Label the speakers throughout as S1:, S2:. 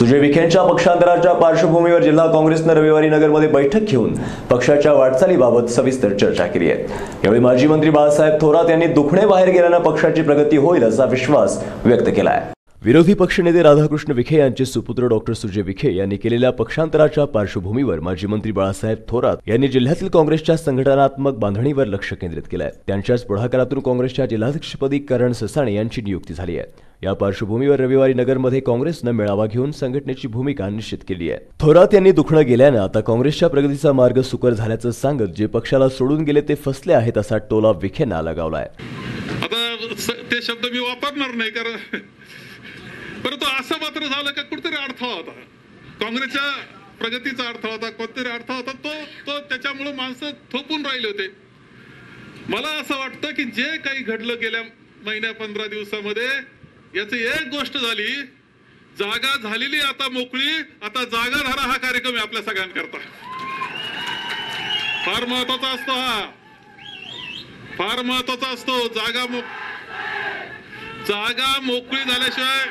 S1: सुजय विखेंच्या पक्षांतराच्या पार्श्वभूमीवर जिल्हा काँग्रेसनं रविवारी नगरमध्ये बैठक घेऊन पक्षाच्या वाटचालीबाबत सविस्तर चर्चा केली आहे. यावेळी माजी मंत्री बाळासाहेब थोरात यांनी दुखणे बाहेर गेल्यानं पक्षाची प्रगती होईल असा विश्वास व्यक्त केला आहे. विरोधी पक्षनेते राधाकृष्ण विखे यांचे सुपुत्र डॉक्टर सुजय विखे यांनी केलेल्या पक्षांतराच्या पार्श्वभूमीवर माजी मंत्री बाळासाहेब थोरात यांनी जिल्ह्यातील काँग्रेसच्या संघटनात्मक बांधणीवर लक्ष केंद्रित केलं आहे त्यांच्याच पुढाकारातून काँग्रेसच्या जिल्हाध्यक्षपदी करण ससाणे यांची नियुक्ती झाली आहे. या पार्श्वभूमीवर रविवारी नगरमध्ये काँग्रेसनं मेळावा घेऊन संघटनेची भूमिका निश्चित केली आहे. थोरात यांनी दुखणं गेल्यानं आता काँग्रेसच्या प्रगतीचा मार्ग सुकर झाल्याचं सांगत जे पक्षाला सोडून गेले ते फसले आहेत असा टोला विखेंना लगावलाय.
S2: आता ते शब्द मी वापरणार नाही कारण परंतु असं मात्र झालं का कुठेतरी अडथळा होता. काँग्रेसच्या प्रगतीचा अडथळा होता कोणतरी अडथळा होता तो तो त्याच्यामुळे माणसं थोपून राहिले होते. मला असं वाटतं की जे काही घडलं गेल्या महिन्या पंधरा दिवसामध्ये याची एक गोष्ट झाली जागा झालेली आता मोकळी आता जागा धरा हा कार्यक्रम आहे आपल्या सगळ्यांकरता. फार महत्त्वाचा असतो हा. फार महत्त्वाचा असतो जागा मो जागा मोकळी झाल्याशिवाय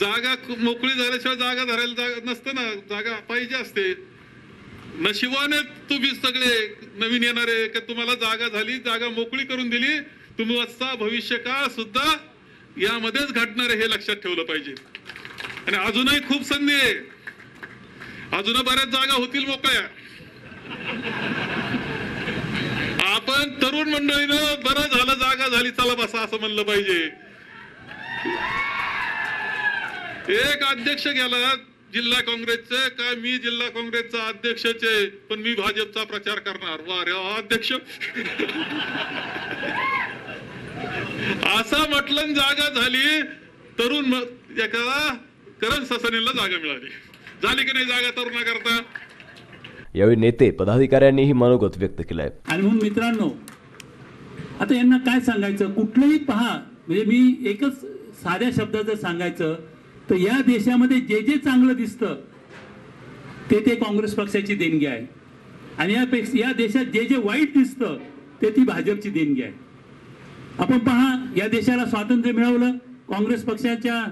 S2: जागा मोकळी झाल्याशिवाय जागा धरायला जागा नसते ना जागा पाहिजे असते. नशिबाने तुम्ही सगळे नवीन येणारे का तुम्हाला जागा झाली जागा मोकळी करून दिली तुम्ही वास्तता भविष्य भविष्यकाळ सुद्धा यामध्येच घडणार आहे हे लक्षात ठेवलं पाहिजे. आणि अजूनही खूप संधी आहे. अजून बऱ्याच जागा होतील मोकळ्या. आपण तरुण मंडळीनं बरं झालं जागा झाली चला बसा असं म्हणलं पाहिजे. एक अध्यक्ष गेला जिल्हा काँग्रेसचे. का मी जिल्हा काँग्रेसचा अध्यक्षचे पण मी भाजपचा प्रचार करणार. वा रे अध्यक्ष. असं म्हटलं जागा झाली तरुण एका करण ससानीला जागा मिळाली. झाली की नाही जागा तरुणा करता
S1: यावेळी नेते पदाधिकाऱ्यांनीही मनोगत व्यक्त केलंय.
S3: आणि म्हणून मित्रांनो आता यांना काय सांगायचं? कुठलंही पहा म्हणजे मी एकच साध्या शब्दात जर सांगायचं तर या देशामध्ये जे जे चांगलं दिसतं ते ते काँग्रेस पक्षाची देणगी आहे. आणि यापेक्षा या देशात जे जे वाईट दिसतं ते ती भाजपची देणगी आहे. आपण पहा या देशाला स्वातंत्र्य मिळवलं काँग्रेस पक्षाच्या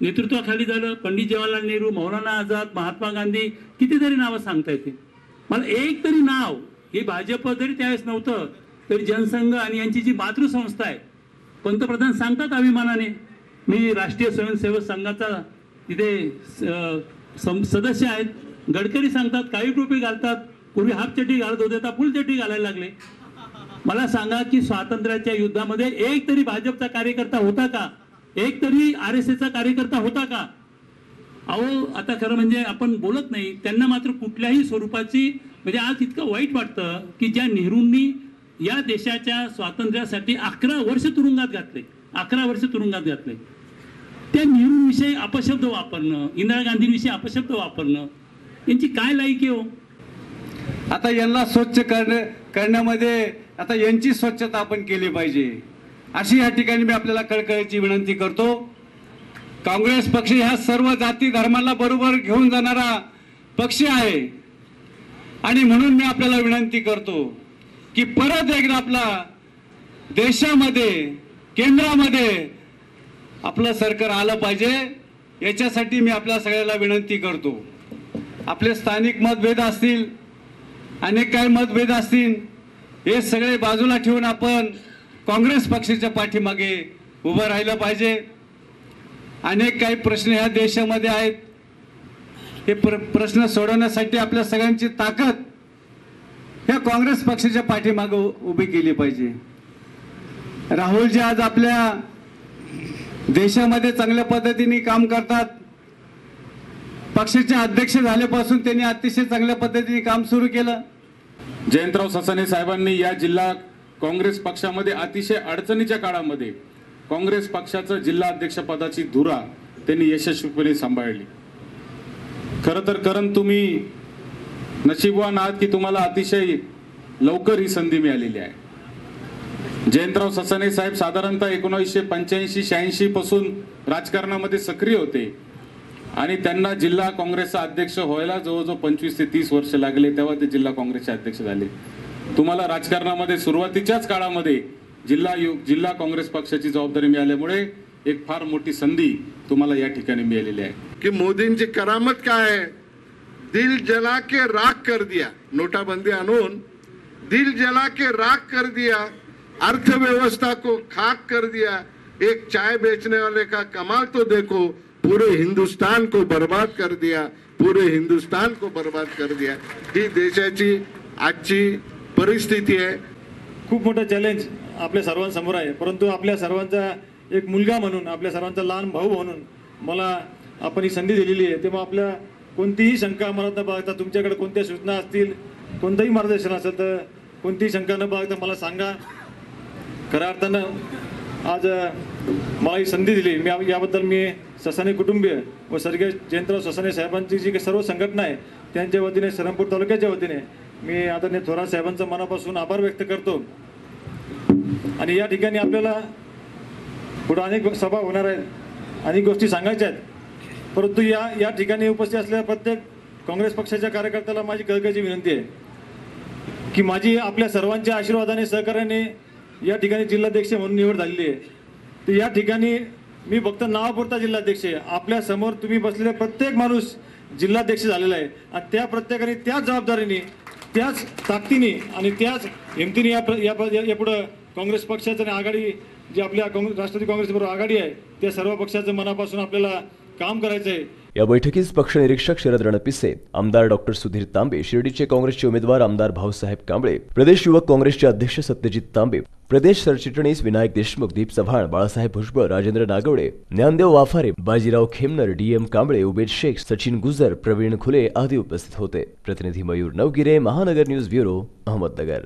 S3: नेतृत्वाखाली झालं पंडित जवाहरलाल नेहरू मौलाना आझाद महात्मा गांधी कितीतरी नावं सांगता येते मला एक तरी नाव हे भाजप जरी त्यावेळेस नव्हतं तरी जनसंघ आणि यांची जी मातृसंस्था आहे पंतप्रधान सांगतात अभिमानाने. मी राष्ट्रीय स्वयंसेवक संघाचा तिथे सदस्य आहेत. गडकरी सांगतात काही टोपी घालतात पूर्वी हाफ चड्डी घालत होते आता फुल चड्डी घालायला लागले. मला सांगा की स्वातंत्र्याच्या युद्धामध्ये एक तरी भाजपचा कार्यकर्ता होता का? एक तरी आर एस एसचा कार्यकर्ता होता का? अहो आता खरं म्हणजे आपण बोलत नाही. त्यांना मात्र कुठल्याही स्वरूपाची म्हणजे आज इतकं वाईट वाटतं की ज्या नेहरूंनी या देशाच्या स्वातंत्र्यासाठी अकरा वर्ष तुरुंगात घातले. अकरा वर्ष तुरुंगात घातले. त्या नेहरूंविषयी अपशब्द वापरणं इंदिरा गांधींविषयी अपशब्द वापरणं यांची काय लायकी हो?
S4: आता यांना स्वच्छ करण्या करण्यामध्ये आता यांची स्वच्छता आपण केली पाहिजे. अशी या ठिकाणी मी आपल्याला कळकळीची विनंती करतो. काँग्रेस पक्ष ह्या सर्व जाती धर्माला बरोबर घेऊन जाणारा पक्ष आहे. आणि म्हणून मी आपल्याला विनंती करतो की परत एकदा आपला देशामध्ये केंद्रामध्ये आपलं सरकार आलं पाहिजे. याच्यासाठी मी आपल्या सगळ्याला विनंती करतो. आपले स्थानिक मतभेद असतील अनेक काही मतभेद असतील हे सगळे बाजूला ठेवून आपण काँग्रेस पक्षाच्या पाठीमागे उभं राहिलं पाहिजे. अनेक काही प्रश्न ह्या देशामध्ये आहेत. हे प्र प्रश्न सोडवण्यासाठी आपल्या सगळ्यांची ताकद ह्या काँग्रेस पक्षाच्या पाठीमागे उभी केली पाहिजे. राहुलजी आज आपल्या देशामध्ये चांगल्या पद्धतीने काम करतात. पक्षाचे अध्यक्ष झाल्यापासून त्यांनी अतिशय चांगल्या पद्धतीने काम सुरू केलं.
S5: जयंतराव ससाने साहेबांनी या जिल्हा काँग्रेस पक्षामध्ये अतिशय अडचणीच्या काळामध्ये काँग्रेस पक्षाचं जिल्हा अध्यक्षपदाची धुरा त्यांनी यशस्वीपणे सांभाळली. खरं तर करण तुम्ही नशीबवान आहात की तुम्हाला अतिशय लवकर ही संधी मिळालेली आहे. जयंतराव ससाने साहेब साधारणतः एकोणीसशे पंच्याऐंशी शहाऐंशी पासून राजकारणामध्ये सक्रिय होते. आणि त्यांना जिल्हा काँग्रेसचा अध्यक्ष व्हायला जवळजवळ पंचवीस ते तीस वर्ष लागले तेव्हा ते जिल्हा काँग्रेसचे अध्यक्ष झाले. तुम्हाला राजकारणामध्ये सुरुवातीच्याच काळामध्ये जिल्हा यु जिल्हा काँग्रेस पक्षाची जबाबदारी मिळाल्यामुळे एक फार मोठी संधी तुम्हाला या ठिकाणी मिळालेली आहे.
S6: की मोदींची करामत काय आहे? दिल जला के राख कर दिया. नोटाबंदी आणून दिल जला के राख कर दिया. अर्थव्यवस्था को खाक कर दिया. एक चाय बेचने वाले का कमाल तो देखो. पूरे हिंदुस्तान को बर्बाद कर दिया पूरे हिंदुस्तान को बर्बाद कर दिया. ही देशाची आजची परिस्थिती आहे.
S7: खूप मोठं चॅलेंज आपल्या सर्वांसमोर आहे. परंतु आपल्या सर्वांचा एक मुलगा म्हणून आपल्या सर्वांचा लहान भाऊ म्हणून मला आपण ही संधी दिलेली आहे. तेव्हा आपल्या कोणतीही शंका मनात न बाळगता तुमच्याकडे कोणत्या सूचना असतील कोणतंही मार्गदर्शन असेल तर कोणतीही शंका न बाळगता मला सांगा. खऱ्या अर्थानं आज मला ही संधी दिली. मी याबद्दल मी ससाने कुटुंबीय व स्वर्गीय जयंतराव ससाने साहेबांची जी सर्व संघटना आहे त्यांच्या वतीने श्रमपूर तालुक्याच्या वतीने मी आदरणीय थोरात साहेबांचा मनापासून आभार व्यक्त करतो. आणि या ठिकाणी आपल्याला पुढे अनेक सभा होणार आहेत अनेक गोष्टी सांगायच्या आहेत. परंतु या या ठिकाणी उपस्थित असलेल्या प्रत्येक काँग्रेस पक्षाच्या कार्यकर्त्याला माझी कळकळीची विनंती आहे की माझी आपल्या सर्वांच्या आशीर्वादाने सहकार्याने या ठिकाणी जिल्हाध्यक्ष म्हणून निवड झालेली आहे. तर या ठिकाणी मी फक्त नावापुरता जिल्हाध्यक्ष आहे. आपल्यासमोर तुम्ही बसलेले प्रत्येक माणूस जिल्हाध्यक्ष झालेला आहे. आणि त्या प्रत्येकाने त्याच जबाबदारीने त्याच ताकदीने आणि त्याच हिमतीने या प्र- या या- यापुढं काँग्रेस पक्षाचं आणि आघाडी जी आपल्या काँग्रेस राष्ट्रवादी काँग्रेसबरोबर आघाडी आहे त्या सर्व पक्षाचं मनापासून आपल्याला काम करायचं आहे
S1: या बैठकीस पक्ष निरीक्षक शरद रणपिसे आमदार डॉक्टर सुधीर तांबे शिर्डीचे काँग्रेसचे उमेदवार आमदार भाऊसाहेब कांबळे प्रदेश युवक काँग्रेसचे अध्यक्ष सत्यजित तांबे प्रदेश सरचिटणीस विनायक देशमुख दीप चव्हाण बाळासाहेब भुजबळ राजेंद्र नागवडे ज्ञानदेव वाफारे बाजीराव खेमनर डी एम कांबळे उबेद शेख सचिन गुजर प्रवीण खुले आदी उपस्थित होते. प्रतिनिधी मयूर नवगिरे महानगर न्यूज ब्युरो अहमदनगर.